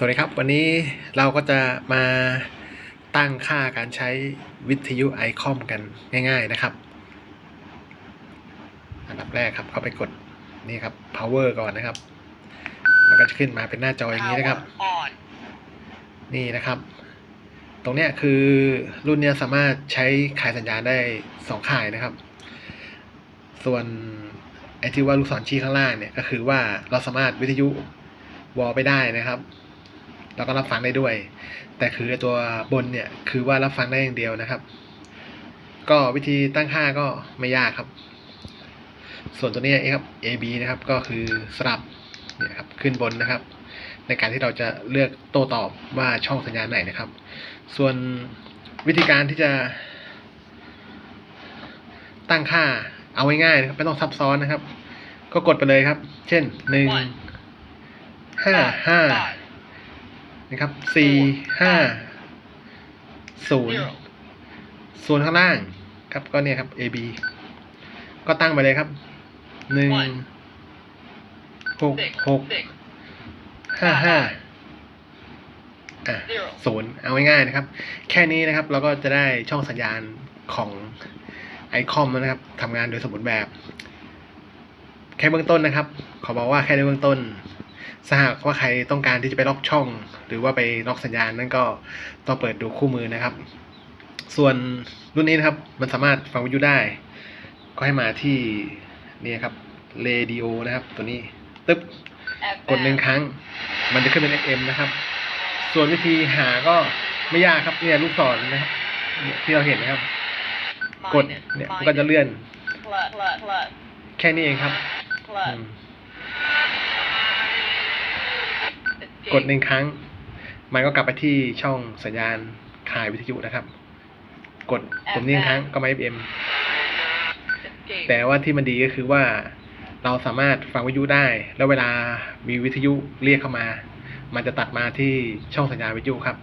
สวัสดีครับ วันนี้เราก็จะมาตั้งค่าการใช้วิทยุไอคอมกันง่าย ๆนะครับ อันดับแรกครับเข้าไปกดนี่ครับ power ก่อนนะครับ มันก็จะขึ้นมาเป็นหน้าจออย่างนี้นะครับ Power on นี่นะครับ ตรงเนี้ยคือรุ่นเนี้ยสามารถใช้ขายสัญญาณได้สองข่ายนะครับ ส่วนไอ้ที่ว่าลูกศรชี้ข้างล่างเนี่ยก็คือว่าเราสามารถวิทยุวอลไปได้นะครับ แล้วก็รับฟังได้ด้วย แต่คือไอ้ตัวบนเนี่ยคือว่ารับฟังได้อย่างเดียวนะครับ ก็วิธีตั้งค่าก็ไม่ยากครับ ส่วนตัวนี้ครับ AB นะครับก็คือสลับเนี่ยครับขึ้นบนนะครับ ในการที่เราจะเลือกโต้ตอบว่าช่องสัญญาณไหนนะครับ ส่วนวิธีการที่จะ ตั้งค่าเอาง่ายๆนะครับไม่ต้องซับซ้อนนะครับ ก็กดไปเลยครับ เช่นหนึ่ง One ห้าห้า five นะครับสี่ห้าศูนย์ zero ส่วนข้างล่างครับก็เนี่ยครับ AB ก็ตั้งไปเลยครับหนึ่ง One หก six หก six ห้าห้าอะ zero ศูนย์เอาง่ายๆนะครับ แค่นี้นะครับเราก็จะได้ช่องสัญญาณของไอคอมนะครับทำงานโดยสมบูรณ์แบบ แค่เบื้องต้นนะครับ ขอบอกว่าแค่ในเบื้องต้น ถ้าหากว่าใครต้องการที่จะไปล็อกช่อง หรือว่าไปล็อกสัญญาณนั่นก็ต้องเปิดดูคู่มือนะครับ ส่วนรุ่นนี้นะครับมันสามารถฟังวิทยุได้ ก็ให้มาที่นี่ครับเรดิโอนะครับ ตัวนี้ตึ๊บกดหนึ่ง FM ครั้ง มันจะขึ้นเป็น FM นะครับ ส่วนวิธีหาก็ไม่ยากครับเนี่ยลูกศรนะครับเนี่ยที่เราเห็นนะครับ กด minus เนี่ยมันก็จะเลื่อน plus plus plus แค่นี้เองครับ กดหนึ่งครั้ง มันก็กลับไปที่ช่องสัญญาณข่ายวิทยุนะครับ กดปุ่มนี้หนึ่งครั้งก็มา FM escape แต่ว่าที่มันดีก็คือว่าเราสามารถฟังวิทยุได้ แล้วเวลามีวิทยุเรียกเข้ามา มันจะตัดมาที่ช่องสัญญาณวิทยุครับ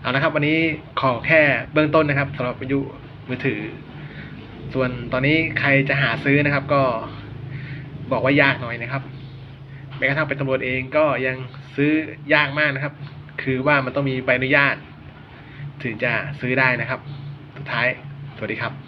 เอาละครับ วันนี้ขอแค่เบื้องต้นนะครับสำหรับวิทยุมือถือ ส่วนตอนนี้ใครจะหาซื้อนะครับ ก็บอกว่ายากหน่อยนะครับ แม้กระทั่งเป็นตำรวจเองก็ยังซื้อยากมากนะครับ คือว่ามันต้องมีใบอนุญาต ถึงจะซื้อได้นะครับ สุดท้าย สวัสดีครับ